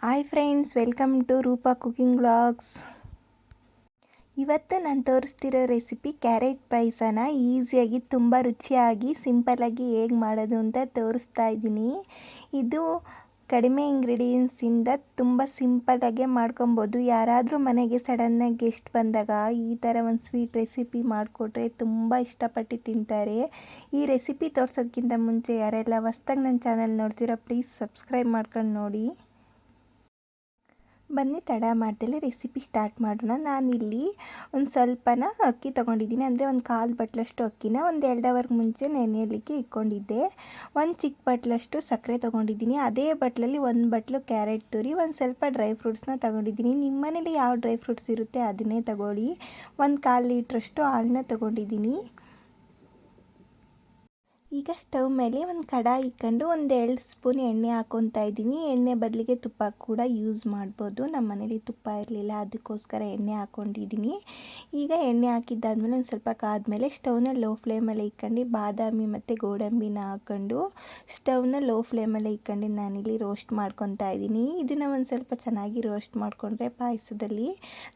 Hi friends welcome to Roopa cooking vlogs ಇವತ್ತು ನಾನು ತೋರಿಸ್ತಿರೋ recipe carrot ಪಾಯಸನ ಈಸಿಯಾಗಿ ತುಂಬ ರುಚಿಯಾಗಿ ಸಿಂಪಲ್ಲಾಗಿ ಹೇಗೆ ಮಾಡೋದು ಅಂತ ತೋರಿಸ್ತಾ ಇದ್ದೀನಿ. ಇದು ಕಡಿಮೆ ಇಂಗ್ರೀಡಿಯೆಂಟ್ಸಿಂದ ತುಂಬ ಸಿಂಪಲ್ಲಾಗೆ ಮಾಡ್ಕೊಬೋದು. ಯಾರಾದರೂ ಮನೆಗೆ ಸಡನ್ನಾಗಿ ಗೆಸ್ಟ್ ಬಂದಾಗ ಈ ಥರ ಒಂದು ಸ್ವೀಟ್ ರೆಸಿಪಿ ಮಾಡಿಕೊಟ್ರೆ ತುಂಬ ಇಷ್ಟಪಟ್ಟು ತಿಂತಾರೆ. ಈ ರೆಸಿಪಿ ತೋರ್ಸೋದಕ್ಕಿಂತ ಮುಂಚೆ ಯಾರೆಲ್ಲ ಹೊಸ್ದಾಗಿ ನನ್ನ ಚಾನಲ್ ನೋಡ್ತೀರಾ ಪ್ಲೀಸ್ ಸಬ್ಸ್ಕ್ರೈಬ್ ಮಾಡ್ಕೊಂಡು ನೋಡಿ. ಬನ್ನಿ, ತಡ ಮಾಡ್ದಲೇ ರೆಸಿಪಿ ಸ್ಟಾರ್ಟ್ ಮಾಡೋಣ. ನಾನಿಲ್ಲಿ ಒಂದು ಸ್ವಲ್ಪನ ಅಕ್ಕಿ ತೊಗೊಂಡಿದ್ದೀನಿ. ಅಂದರೆ ಒಂದು ಕಾಲು ಬಟ್ಲಷ್ಟು ಅಕ್ಕಿನ ಒಂದು ಎರಡು ಅವರ್ಗೆ ಮುಂಚೆ ನೆನೆಯಲಿಕ್ಕೆ ಇಟ್ಕೊಂಡಿದ್ದೆ. ಒಂದು ಚಿಕ್ಕ ಬಟ್ಲಷ್ಟು ಸಕ್ಕರೆ ತೊಗೊಂಡಿದ್ದೀನಿ. ಅದೇ ಬಟ್ಲಲ್ಲಿ ಒಂದು ಬಟ್ಲು ಕ್ಯಾರೆಟ್ ತುರಿ, ಒಂದು ಸ್ವಲ್ಪ ಡ್ರೈ ಫ್ರೂಟ್ಸ್ನ ತೊಗೊಂಡಿದ್ದೀನಿ. ನಿಮ್ಮ ಮನೇಲಿ ಯಾವ ಡ್ರೈ ಫ್ರೂಟ್ಸ್ ಇರುತ್ತೆ ಅದನ್ನೇ ತಗೊಳ್ಳಿ. ಒಂದು ಕಾಲು ಲೀಟ್ರಷ್ಟು ಹಾಲನ್ನ ತೊಗೊಂಡಿದ್ದೀನಿ. ಈಗ ಸ್ಟವ್ ಮೇಲೆ ಒಂದು ಕಡಾಯಿ ಇಕ್ಕೊಂಡು ಒಂದು ಎರಡು ಸ್ಪೂನ್ ಎಣ್ಣೆ ಹಾಕ್ಕೊತಾ ಇದ್ದೀನಿ. ಎಣ್ಣೆ ಬದಲಿಗೆ ತುಪ್ಪ ಕೂಡ ಯೂಸ್ ಮಾಡ್ಬೋದು. ನಮ್ಮ ಮನೇಲಿ ತುಪ್ಪ ಇರಲಿಲ್ಲ ಅದಕ್ಕೋಸ್ಕರ ಎಣ್ಣೆ ಹಾಕ್ಕೊಂಡಿದ್ದೀನಿ ಈಗ ಎಣ್ಣೆ ಹಾಕಿದ್ದಾದ್ಮೇಲೆ ಒಂದು ಸ್ವಲ್ಪ ಕಾದ್ಮೇಲೆ ಸ್ಟವ್ನ ಲೋ ಫ್ಲೇಮಲ್ಲಿ ಇಕ್ಕೊಂಡು ಬಾದಾಮಿ ಮತ್ತು ಗೋಡಂಬಿನ ಹಾಕ್ಕೊಂಡು ಸ್ಟವ್ನ ಲೋ ಫ್ಲೇಮಲ್ಲಿ ಇಕ್ಕೊಂಡು ನಾನಿಲ್ಲಿ ರೋಸ್ಟ್ ಮಾಡ್ಕೊತಾ ಇದ್ದೀನಿ. ಇದನ್ನು ಒಂದು ಸ್ವಲ್ಪ ಚೆನ್ನಾಗಿ ರೋಸ್ಟ್ ಮಾಡಿಕೊಂಡ್ರೆ ಪಾಯಸದಲ್ಲಿ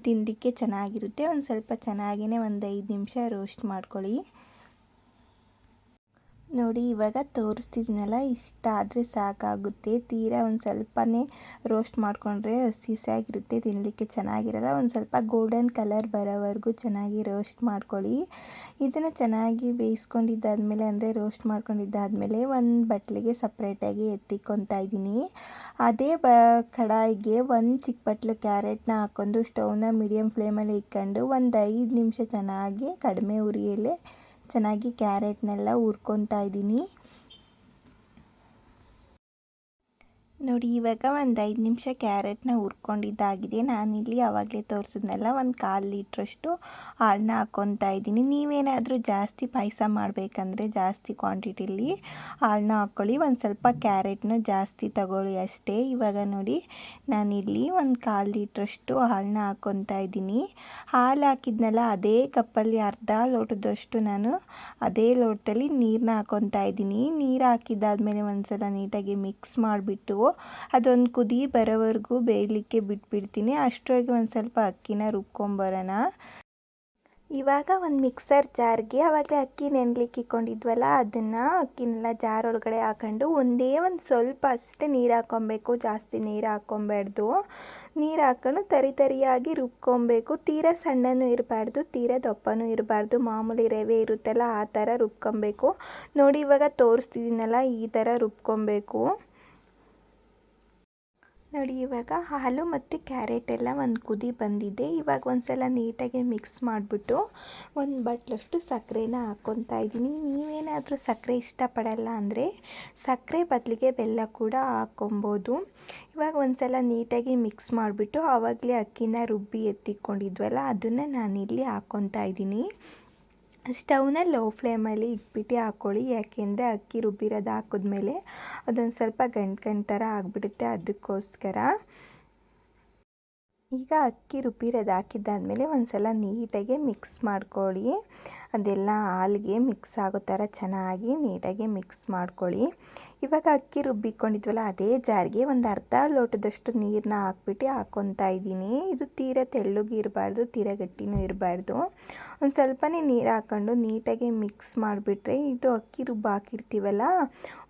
ತಿನ್ನಲಿಕ್ಕೆ ಚೆನ್ನಾಗಿರುತ್ತೆ. ಒಂದು ಸ್ವಲ್ಪ ಚೆನ್ನಾಗಿಯೇ ಒಂದು ಐದು ನಿಮಿಷ ರೋಸ್ಟ್ ಮಾಡ್ಕೊಳ್ಳಿ. ನೋಡಿ, ಇವಾಗ ತೋರಿಸ್ತಿದ್ನಲ್ಲ, ಇಷ್ಟ ಆದರೆ ಸಾಕಾಗುತ್ತೆ. ತೀರಾ ಒಂದು ಸ್ವಲ್ಪನೇ ರೋಸ್ಟ್ ಮಾಡಿಕೊಂಡ್ರೆ ಹಸಿಸಾಗಿರುತ್ತೆ ತಿನ್ನಲಿಕ್ಕೆ ಚೆನ್ನಾಗಿರಲ್ಲ. ಒಂದು ಸ್ವಲ್ಪ ಗೋಲ್ಡನ್ ಕಲರ್ ಬರೋವರೆಗೂ ಚೆನ್ನಾಗಿ ರೋಸ್ಟ್ ಮಾಡ್ಕೊಳ್ಳಿ. ಇದನ್ನು ಚೆನ್ನಾಗಿ ಬೇಯಿಸ್ಕೊಂಡಿದ್ದಾದಮೇಲೆ, ಅಂದರೆ ರೋಸ್ಟ್ ಮಾಡ್ಕೊಂಡಿದ್ದಾದಮೇಲೆ ಒಂದು ಬಟ್ಲಿಗೆ ಸಪ್ರೇಟಾಗಿ ಎತ್ತಿಕೊತಾ ಇದ್ದೀನಿ. ಅದೇ ಬ, ಕಡಾಯಿಗೆ ಒಂದು ಚಿಕ್ಕ ಬಟ್ಲು ಕ್ಯಾರೆಟ್ನ ಹಾಕ್ಕೊಂಡು ಸ್ಟೌವ್ನ ಮೀಡಿಯಮ್ ಫ್ಲೇಮಲ್ಲಿ ಇಟ್ಕೊಂಡು ಒಂದು ಐದು ನಿಮಿಷ ಚೆನ್ನಾಗಿ ಕಡಿಮೆ ಉರಿಯಲ್ಲೇ ಚೆನ್ನಾಗಿ ಕ್ಯಾರೆಟ್ನೆಲ್ಲ ಹುರ್ಕೊತಾ ಇದ್ದೀನಿ. ನೋಡಿ, ಇವಾಗ ಒಂದು ಐದು ನಿಮಿಷ ಕ್ಯಾರೆಟ್ನ ಹುರ್ಕೊಂಡಿದ್ದಾಗಿದೆ. ನಾನಿಲ್ಲಿ ಆವಾಗಲೇ ತೋರಿಸಿದ್ನೆಲ್ಲ, ಒಂದು ಕಾಲು ಲೀಟ್ರಷ್ಟು ಹಾಲನ್ನ ಹಾಕ್ಕೊತಾ ಇದ್ದೀನಿ. ನೀವೇನಾದರೂ ಜಾಸ್ತಿ ಪಾಯಸ ಮಾಡಬೇಕಂದ್ರೆ ಜಾಸ್ತಿ ಕ್ವಾಂಟಿಟಿಲಿ ಹಾಲನ್ನ ಹಾಕ್ಕೊಳ್ಳಿ. ಒಂದು ಸ್ವಲ್ಪ ಕ್ಯಾರೆಟ್ನ ಜಾಸ್ತಿ ತಗೊಳ್ಳಿ ಅಷ್ಟೇ. ಇವಾಗ ನೋಡಿ, ನಾನಿಲ್ಲಿ ಒಂದು ಕಾಲು ಲೀಟ್ರಷ್ಟು ಹಾಲನ್ನ ಹಾಕ್ಕೊತಾ ಇದ್ದೀನಿ. ಹಾಲು ಹಾಕಿದ್ನಲ್ಲ, ಅದೇ ಕಪ್ಪಲ್ಲಿ ಅರ್ಧ ಲೋಟದಷ್ಟು ನಾನು ಅದೇ ಲೋಟದಲ್ಲಿ ನೀರನ್ನ ಹಾಕ್ಕೊತಾ ಇದ್ದೀನಿ. ನೀರು ಹಾಕಿದ್ದಾದಮೇಲೆ ಒಂದು ಸಲ ನೀಟಾಗಿ ಮಿಕ್ಸ್ ಮಾಡಿಬಿಟ್ಟು ಅದೊಂದು ಕುದಿ ಬರೋವರೆಗೂ ಬೇಯಲಿಕ್ಕೆ ಬಿಟ್ಬಿಡ್ತೀನಿ. ಅಷ್ಟೊಳಗೆ ಒಂದು ಸ್ವಲ್ಪ ಅಕ್ಕಿನ ರುಬ್ಕೊಂಬರೋಣ. ಇವಾಗ ಒಂದು ಮಿಕ್ಸರ್ ಜಾರ್ಗೆ ಆವಾಗಲೇ ಅಕ್ಕಿ ನೆನ್ಲಿಕ್ಕೆ ಇಕ್ಕೊಂಡಿದ್ವಲ್ಲ ಅದನ್ನು ಅಕ್ಕಿನೆಲ್ಲ ಜಾರ್ ಒಳಗಡೆ ಹಾಕೊಂಡು ಒಂದೇ ಒಂದು ಸ್ವಲ್ಪ ಅಷ್ಟೇ ನೀರು ಹಾಕ್ಕೊಬೇಕು. ಜಾಸ್ತಿ ನೀರು ಹಾಕ್ಕೊಬಾರ್ದು ನೀರು ಹಾಕೊಂಡು ತರಿ ತರಿಯಾಗಿ ರುಬ್ಕೊಬೇಕು. ತೀರಾ ಸಣ್ಣನೂ ಇರಬಾರ್ದು, ತೀರಾ ದಪ್ಪನೂ ಇರಬಾರ್ದು. ಮಾಮೂಲಿ ರವೆ ಇರುತ್ತಲ್ಲ, ಆ ಥರ ರುಬ್ಕೊಬೇಕು. ನೋಡಿ ಇವಾಗ ತೋರಿಸ್ತಿದ್ದೀನಲ್ಲ, ಈ ಥರ ರುಬ್ಕೊಬೇಕು. ನೋಡಿ, ಇವಾಗ ಹಾಲು ಮತ್ತು ಕ್ಯಾರೆಟ್ ಎಲ್ಲ ಒಂದು ಕುದಿ ಬಂದಿದೆ. ಇವಾಗ ಒಂದು ಸಲ ನೀಟಾಗಿ ಮಿಕ್ಸ್ ಮಾಡಿಬಿಟ್ಟು ಒಂದು ಬಟ್ಲಷ್ಟು ಸಕ್ಕರೆನ ಹಾಕ್ಕೊತಾ ಇದ್ದೀನಿ. ನೀವೇನಾದರೂ ಸಕ್ಕರೆ ಇಷ್ಟಪಡಲ್ಲ ಅಂದರೆ ಸಕ್ಕರೆ ಬದಲಿಗೆ ಬೆಲ್ಲ ಕೂಡ ಹಾಕ್ಕೊಬೋದು ಇವಾಗ ಒಂದು ಸಲ ನೀಟಾಗಿ ಮಿಕ್ಸ್ ಮಾಡಿಬಿಟ್ಟು ಆವಾಗಲೇ ಅಕ್ಕಿನ ರುಬ್ಬಿ ಎತ್ತಿಕೊಂಡಿದ್ವಲ್ಲ, ಅದನ್ನು ನಾನಿಲ್ಲಿ ಹಾಕ್ಕೊತಾ ಇದ್ದೀನಿ. ಸ್ಟವ್ನ ಲೋ ಫ್ಲೇಮಲ್ಲಿ ಇಟ್ಬಿಟ್ಟು ಹಾಕ್ಕೊಳ್ಳಿ ಯಾಕೆಂದರೆ ಅಕ್ಕಿ ರುಬ್ಬಿರೋದು ಹಾಕಿದ್ಮೇಲೆ ಅದೊಂದು ಸ್ವಲ್ಪ ಗಂಟು ಗಂಟು ಥರ ಆಗಿಬಿಡುತ್ತೆ ಅದಕ್ಕೋಸ್ಕರ. ಈಗ ಅಕ್ಕಿ ರುಬ್ಬಿರೋದು ಹಾಕಿದ್ದಾದಮೇಲೆ ಒಂದು ಸಲ ನೀಟಾಗಿ ಮಿಕ್ಸ್ ಮಾಡ್ಕೊಳ್ಳಿ. ಅದೆಲ್ಲ ಹಾಲಿಗೆ ಮಿಕ್ಸ್ ಆಗೋ ಥರ ಚೆನ್ನಾಗಿ ನೀಟಾಗಿ ಮಿಕ್ಸ್ ಮಾಡ್ಕೊಳ್ಳಿ. ಇವಾಗ ಅಕ್ಕಿ ರುಬ್ಬಿಕೊಂಡಿದ್ವಲ್ಲ, ಅದೇ ಜಾರಿಗೆ ಒಂದು ಅರ್ಧ ಲೋಟದಷ್ಟು ನೀರನ್ನ ಹಾಕ್ಬಿಟ್ಟು ಹಾಕ್ಕೊತಾ ಇದ್ದೀನಿ. ಇದು ತೀರ ತೆಳ್ಳಗೆ ಇರಬಾರ್ದು, ತೀರ ಗಟ್ಟಿನೂ ಇರಬಾರ್ದು. ಒಂದು ಸ್ವಲ್ಪನೇ ನೀರು ಹಾಕ್ಕೊಂಡು ನೀಟಾಗಿ ಮಿಕ್ಸ್ ಮಾಡಿಬಿಟ್ರೆ ಇದು ಅಕ್ಕಿ ರುಬ್ಬ ಹಾಕಿರ್ತೀವಲ್ಲ,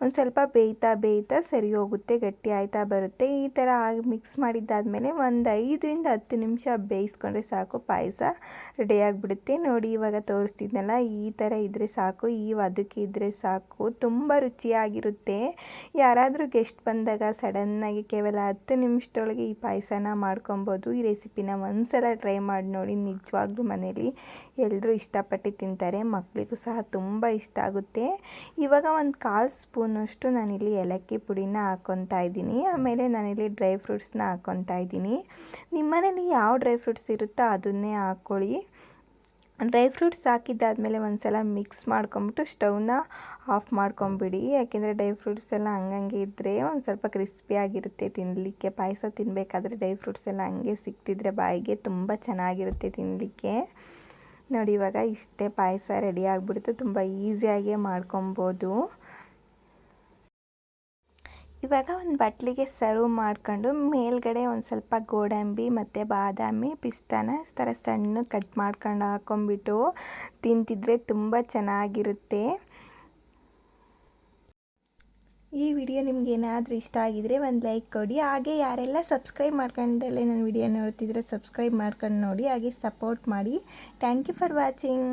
ಒಂದು ಸ್ವಲ್ಪ ಬೇಯ್ತಾ ಬೇಯ್ತಾ ಸರಿ ಹೋಗುತ್ತೆ, ಗಟ್ಟಿ ಆಯ್ತಾ ಬರುತ್ತೆ. ಈ ಥರ ಮಿಕ್ಸ್ ಮಾಡಿದ್ದಾದಮೇಲೆ ಒಂದು ಐದರಿಂದ ಹತ್ತು ನಿಮಿಷ ಬೇಯಿಸ್ಕೊಂಡ್ರೆ ಸಾಕು, ಪಾಯಸ ರೆಡಿಯಾಗಿಬಿಡುತ್ತೆ ನೋಡಿ, ಇವಾಗ ತೋರಿಸ್ತಿದ್ನಲ್ಲ, ಈ ಥರ ಇದ್ದರೆ ಸಾಕು, ಈ ಅದಕ್ಕೆ ಇದ್ದರೆ ಸಾಕು, ತುಂಬ ರುಚಿಯಾಗಿರುತ್ತೆ. ಯಾರಾದರೂ ಗೆಸ್ಟ್ ಬಂದಾಗ ಸಡನ್ನಾಗಿ ಕೇವಲ ಹತ್ತು ನಿಮಿಷದೊಳಗೆ ಈ ಪಾಯಸನ ಮಾಡ್ಕೊಬೋದು. ಈ ರೆಸಿಪಿನ ಒಂದು ಸಲ ಟ್ರೈ ಮಾಡಿ ನೋಡಿ, ನಿಜವಾಗ್ಲೂ ಮನೇಲಿ ಎಲ್ಲರೂ ಇಷ್ಟಪಟ್ಟು ತಿಂತಾರೆ ಮಕ್ಕಳಿಗೂ ಸಹ ತುಂಬ ಇಷ್ಟ ಆಗುತ್ತೆ. ಇವಾಗ ಒಂದು ಕಾಲು ಸ್ಪೂನಷ್ಟು ನಾನಿಲ್ಲಿ ಏಲಕ್ಕಿ ಪುಡಿನ ಹಾಕ್ಕೊತಾ ಇದ್ದೀನಿ. ಆಮೇಲೆ ನಾನಿಲ್ಲಿ ಡ್ರೈ ಫ್ರೂಟ್ಸ್ನ ಹಾಕ್ಕೊತಾ ಇದ್ದೀನಿ. ನಿಮ್ಮ ಮನೇಲಿ ಯಾವ ಡ್ರೈ ಫ್ರೂಟ್ಸ್ ಇರುತ್ತೋ ಅದನ್ನೇ ಹಾಕ್ಕೊಳ್ಳಿ. ಡ್ರೈ ಫ್ರೂಟ್ಸ್ ಹಾಕಿದ್ದಾದಮೇಲೆ ಒಂದು ಸಲ ಮಿಕ್ಸ್ ಮಾಡ್ಕೊಂಬಿಟ್ಟು ಸ್ಟವ್ನ ಆಫ್ ಮಾಡ್ಕೊಂಬಿಡಿ. ಯಾಕೆಂದರೆ ಡ್ರೈ ಫ್ರೂಟ್ಸ್ ಎಲ್ಲ ಹಂಗಂಗೆ ಇದ್ದರೆ ಒಂದು ಸ್ವಲ್ಪ ಕ್ರಿಸ್ಪಿಯಾಗಿರುತ್ತೆ ತಿನ್ನಲಿಕ್ಕೆ ಪಾಯಸ ತಿನ್ನಬೇಕಾದ್ರೆ ಡ್ರೈ ಫ್ರೂಟ್ಸ್ ಎಲ್ಲ ಹಂಗೆ ಸಿಕ್ತಿದ್ರೆ ಬಾಯಿಗೆ ತುಂಬ ಚೆನ್ನಾಗಿರುತ್ತೆ ತಿನ್ನಲಿಕ್ಕೆ ನೋಡಿ ಇವಾಗ ಇಷ್ಟೇ ಪಾಯಸ ರೆಡಿ ಆಗಿಬಿಡ್ತು. ತುಂಬ ಈಸಿಯಾಗೇ ಮಾಡ್ಕೊಬೋದು. ಇವಾಗ ಒಂದು ಬಟ್ಲಿಗೆ ಸರ್ವ್ ಮಾಡ್ಕೊಂಡು ಮೇಲ್ಗಡೆ ಒಂದು ಸ್ವಲ್ಪ ಗೋಡಂಬಿ ಮತ್ತು ಬಾದಾಮಿ ಪಿಸ್ತಾನ ಥರ ಸಣ್ಣ ಕಟ್ ಮಾಡ್ಕೊಂಡು ಹಾಕೊಂಡ್ಬಿಟ್ಟು ತಿಂತಿದ್ರೆ ತುಂಬ ಚೆನ್ನಾಗಿರುತ್ತೆ. ಈ ವಿಡಿಯೋ ನಿಮ್ಗೆ ಏನಾದರೂ ಇಷ್ಟ ಆಗಿದರೆ ಒಂದು ಲೈಕ್ ಕೊಡಿ. ಹಾಗೆ ಯಾರೆಲ್ಲ ಸಬ್ಸ್ಕ್ರೈಬ್ ಮಾಡ್ಕೊಂಡಲ್ಲೇ ನನ್ನ ವಿಡಿಯೋ ನೋಡ್ತಿದ್ರೆ ಸಬ್ಸ್ಕ್ರೈಬ್ ಮಾಡ್ಕೊಂಡು ನೋಡಿ, ಹಾಗೆ ಸಪೋರ್ಟ್ ಮಾಡಿ. Thank you for watching